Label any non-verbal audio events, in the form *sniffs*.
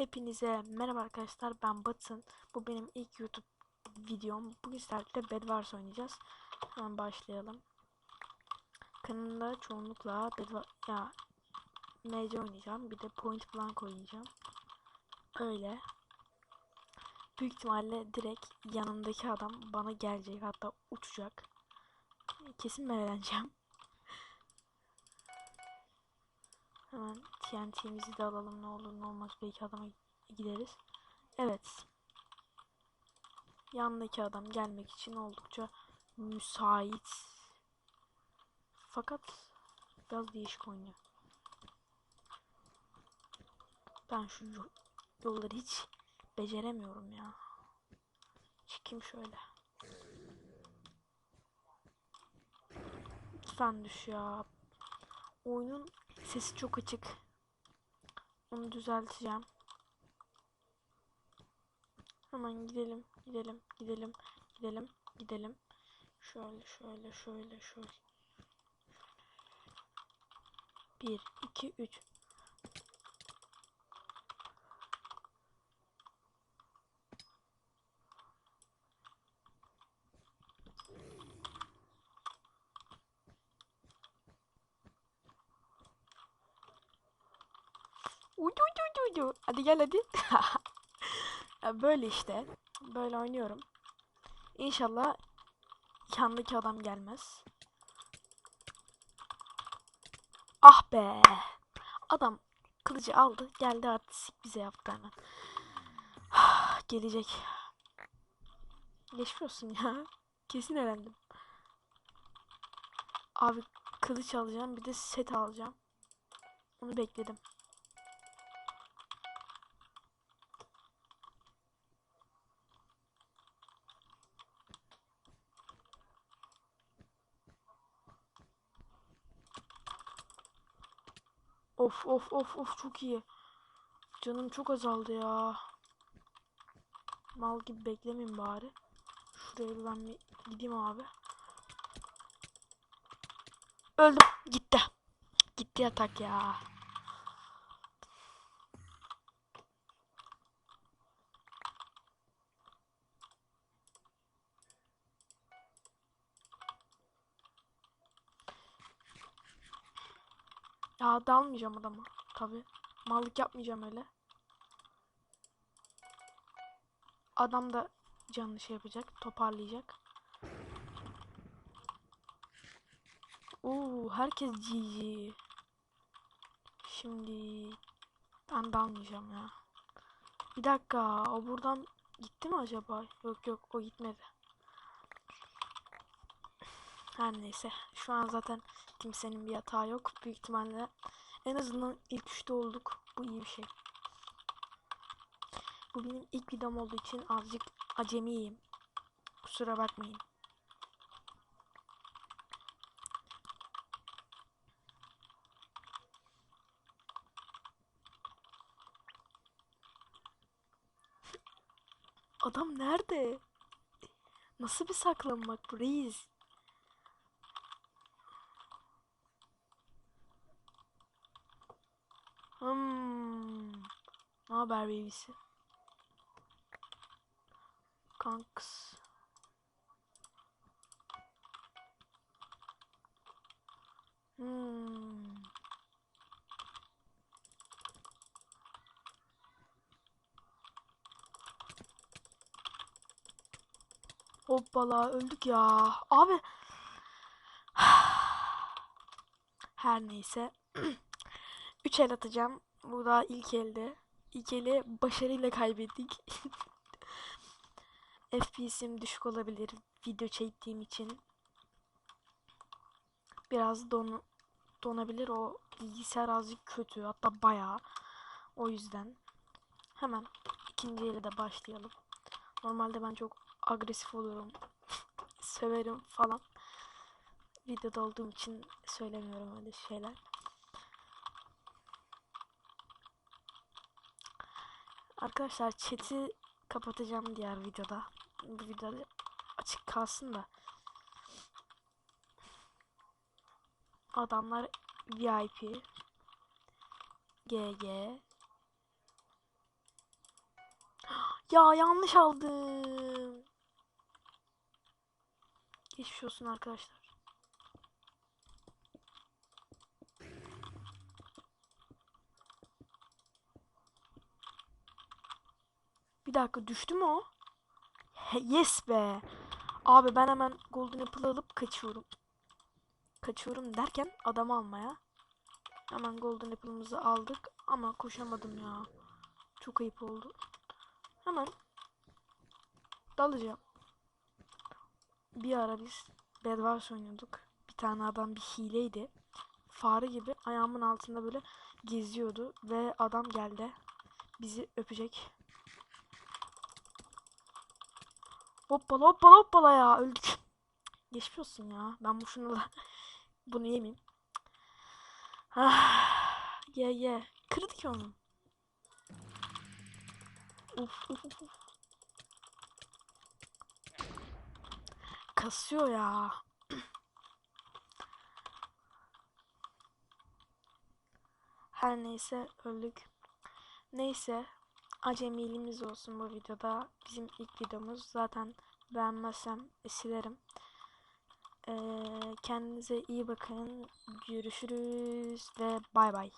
Hepinize merhaba arkadaşlar ben Batın. Bu benim ilk YouTube videom. Bugün sizlerle Bed Wars oynayacağız. Hemen başlayalım. Kanalımda çoğunlukla Bed ya MC oynayacağım. Bir de Point Blank oynayacağım. Öyle. Büyük ihtimalle direkt yanımdaki adam bana gelecek hatta uçacak. Kesin ben. *laughs* Hemen TNT'mizi de alalım ne olur ne olmaz belki adama gideriz. Evet. Yandaki adam gelmek için oldukça müsait. Fakat biraz değişik oynuyor. Ben şu yo- yolları hiç beceremiyorum ya. Çıkayım şöyle. Lütfen düş ya. Oyunun sesi çok açık. Bunu düzelteceğim. Hemen gidelim, gidelim, gidelim, gidelim, gidelim. Şöyle, şöyle, şöyle, şöyle. 1, 2, 3. Uydu uydu uydu uydu. Hadi gel hadi. *laughs* böyle işte. Böyle oynuyorum. İnşallah yandaki adam gelmez. Ah be. Adam kılıcı aldı. Geldi artistik bize yaptı hemen. *sighs* Gelecek. Geçmiş olsun ya. Kesin elendim. Abi kılıç alacağım. Bir de set alacağım. Onu bekledim. Of of of of çok iyi. Canım çok azaldı ya. Mal gibi beklemeyeyim bari. Şuraya bir ben bir gideyim abi. Öldüm. Gitti. Gitti yatak ya. Ya dalmayacağım adama. Tabi. Mallık yapmayacağım öyle. Adam da canını şey yapacak. Toparlayacak. Oo, herkes GG. Şimdi ben dalmayacağım ya. Bir dakika. O buradan gitti mi acaba? Yok yok o gitmedi. Her neyse. Şu an zaten kimsenin bir hata yok. Büyük ihtimalle en azından ilk üçte olduk. Bu iyi bir şey. Bu benim ilk videom olduğu için azıcık acemiyim. Kusura bakmayın. Adam nerede? Nasıl bir saklanmak bu reis? Hmm. Ne haber babysi? Kanks. Hmm. Hoppala öldük ya. Abi. *sighs* Her neyse. *clears throat* 3 el atacağım. Bu da ilk elde. İlk eli başarıyla kaybettik. *laughs* FPS'im düşük olabilir video çektiğim için. Biraz don donabilir. O bilgisayar azıcık kötü. Hatta bayağı. O yüzden. Hemen ikinci ele de başlayalım. Normalde ben çok agresif oluyorum. *laughs* Söverim falan. Videoda olduğum için söylemiyorum öyle şeyler. Arkadaşlar chat'i kapatacağım diğer videoda. Bu videoda açık kalsın da. Adamlar VIP GG Ya yanlış aldım. Geçmiş olsun arkadaşlar. Bir dakika düştü mü o? Yes be. Abi ben hemen Golden Apple alıp kaçıyorum. Kaçıyorum derken adam almaya. Hemen Golden Apple'ımızı aldık ama koşamadım ya. Çok ayıp oldu. Hemen dalacağım. Bir ara biz Bedwars oynuyorduk. Bir tane adam bir hileydi. Fare gibi ayağımın altında böyle geziyordu ve adam geldi. Bizi öpecek. Hoppala hoppala hoppala ya öldük. *sniffs* Geçmiş olsun ya. Ben bu şunu da *laughs* bunu yemeyeyim. Ah, ye ye. Kırdı ki onu. Uf, uf, uf. Kasıyor ya. *sniffs* Her neyse öldük. Neyse acemiliğimiz olsun bu videoda. Bizim ilk videomuz. Zaten beğenmezsem silerim. Ee, kendinize iyi bakın. Görüşürüz ve bay bay.